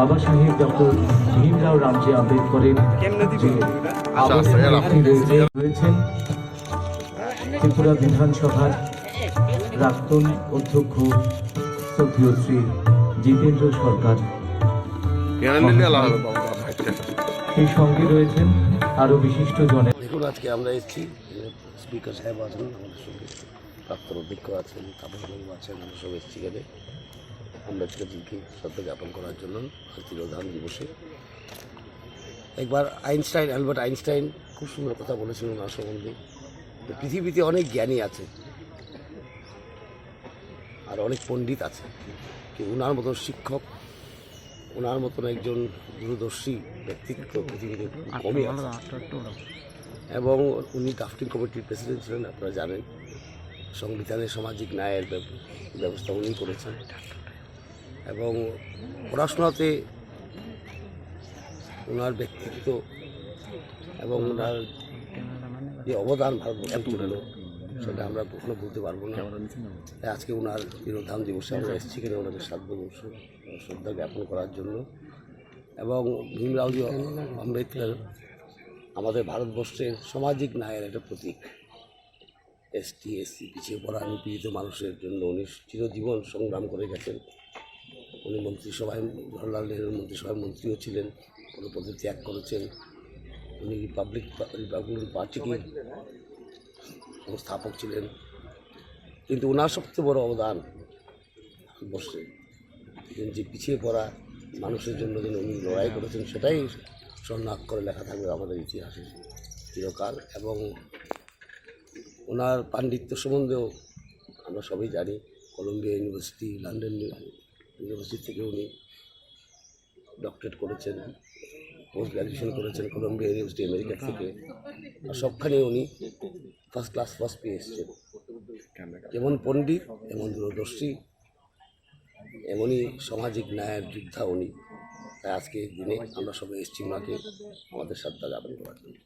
বাবা সাহেব ডক্টর ভীমরাও রামজি আম্বেদকরের আচ্ছা, আচ্ছা, রয়েছেন ত্রিপুরা বিধানসভার প্রাক্তন অধ্যক্ষ শ্রদ্ধেয় শ্রী জিতেন্দ্র সরকার। সেই সঙ্গে রয়েছেন আরও বিশিষ্ট জনের দেখুন আজকে আমরা এসেছি। স্পিকার সাহেব আছেন আমাদের সঙ্গে। প্রাক্তন অধ্যক্ষ আছেন তাপসবাবু আছেন আমরা সব এসেছি এখানে। আম্বেদকরজিকে শ্রদ্ধা জ্ঞাপন করার জন্য তিরোধান দিবসে। একবার আইনস্টাইন অ্যালবার্ট আইনস্টাইন খুব সুন্দর কথা বলেছিলেন ওনার সম্বন্ধে পৃথিবীতে অনেক জ্ঞানী আছে আর অনেক পণ্ডিত আছে। কি ওনার মতন শিক্ষক ওনার মতন একজন দূরদর্শী ব্যক্তিত্ব পৃথিবীতে কমই আছে। এবং উনি ড্রাফটিং কমিটির প্রেসিডেন্ট ছিলেন আপনারা জানেন। সংবিধানের সামাজিক ন্যায়ের ব্যবস্থা উনি করেছেন। এবং পড়াশোনাতে ওনার ব্যক্তিত্ব এবং ওনার যে অবদান ভারতবর্ষের জন্য সেটা আমরা কখনো বলতে পারব না। আজকে ওনার তিরোধান দিবসে আমরা এসেছি এখানে ওনাকে সাধ্য শ্রদ্ধা জ্ঞাপন করার জন্য। এবং ভীমরাওজি আম্বেদকর আমাদের ভারতবর্ষের সামাজিক ন্যায়ের একটা প্রতীক। এসটি এসসি পিছিয়ে পড়া নিপীড়িত মানুষের জন্য উনি চিরজীবন সংগ্রাম করে গেছেন। উনি মন্ত্রিসভায় জওয়াহরলাল নেহরুর মন্ত্রিসভায় মন্ত্রীও ছিলেন, কোনো পদে ত্যাগ করেছেন। উনি রিপাবলিক রিপাবলিক পার্টির সংস্থাপক ছিলেন। কিন্তু ওনার সবচেয়ে বড় অবদান ভারতবর্ষে যে পিছিয়ে পড়া মানুষের জন্য যেন উনি লড়াই করেছেন, সেটাই স্বর্ণাক্ষরে লেখা থাকবে আমাদের ইতিহাসে চিরকাল। এবং ওনার পাণ্ডিত্য সম্বন্ধেও আমরা সবাই জানি। কলম্বিয়া ইউনিভার্সিটি, লন্ডন ইউনিভার্সিটি থেকে উনি ডক্টরেট করেছেন পোস্ট গ্র্যাজুয়েশন করেছেন কলম্বিয়া ইউনিভার্সিটি আমেরিকা থেকে। আর সবখানে উনি ফার্স্ট ক্লাস ফার্স্ট পেয়ে এসেছেন। যেমন পণ্ডিত, এমন দূরদর্শী, এমনই সামাজিক ন্যায়ের যোদ্ধা উনি। তাই আজকে দিনে আমরা সবাই এসেছি ওনাকে আমাদের শ্রদ্ধা জ্ঞাপন করার জন্য